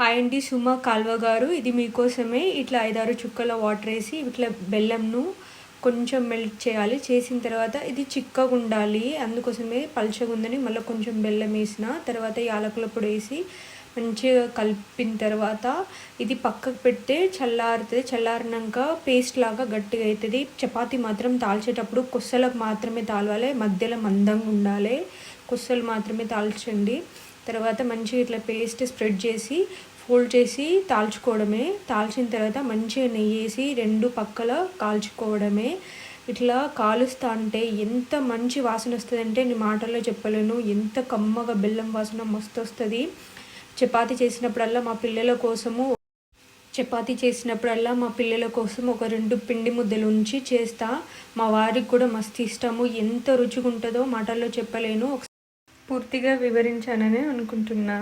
Hi అండి. సుమ కాల్వ గారు. ఇది మీకోసమే ఇట్లా ఐదారు చుక్కల వాటర్ వేసి ఇట్లా బెల్లంను కొంచెం మెల్ట్ చేయాలి. చేసిన తర్వాత ఇది చిక్కగా ఉండాలి అందుకోసమే పల్చగా ఉందని మళ్ళీ కొంచెం బెల్లం వేసిన తర్వాత యాలకుల పొడి వేసి మంచిగా కలిపిన తర్వాత ఇది పక్కకు పెడితే చల్లారుతుంది. చల్లారినాక పేస్ట్ లాగా గట్టిగా అవుతుంది. చపాతి మాత్రం తాల్చేటప్పుడు కొస్సలకు మాత్రమే తాలవాలి. మధ్యలో మందంగా ఉండాలి. కొస్సలు మాత్రమే తాల్చండి. తర్వాత మంచిగా ఇట్లా పేస్ట్ స్ప్రెడ్ చేసి ఫోల్డ్ చేసి తాల్చుకోవడమే. తాల్చిన తర్వాత మంచిగా నెయ్యి వేసి రెండు పక్కల కాల్చుకోవడమే. ఇట్లా కాలుస్తా అంటే ఎంత మంచి వాసన వస్తుందంటే నేను మాటల్లో చెప్పలేను. ఎంత కమ్మగా బెల్లం వాసన మస్తు వస్తుంది. చపాతి చేసినప్పుడల్లా మా పిల్లల కోసము చపాతీ చేసినప్పుడల్లా మా పిల్లల కోసం ఒక రెండు పిండి ముద్దలు ఉంచి చేస్తా. మా వారికి కూడా మస్తు ఇష్టము. ఎంత రుచిగా ఉంటుందో మాటల్లో చెప్పలేను. పూర్తిగా వివరించానని అనుకుంటున్నా.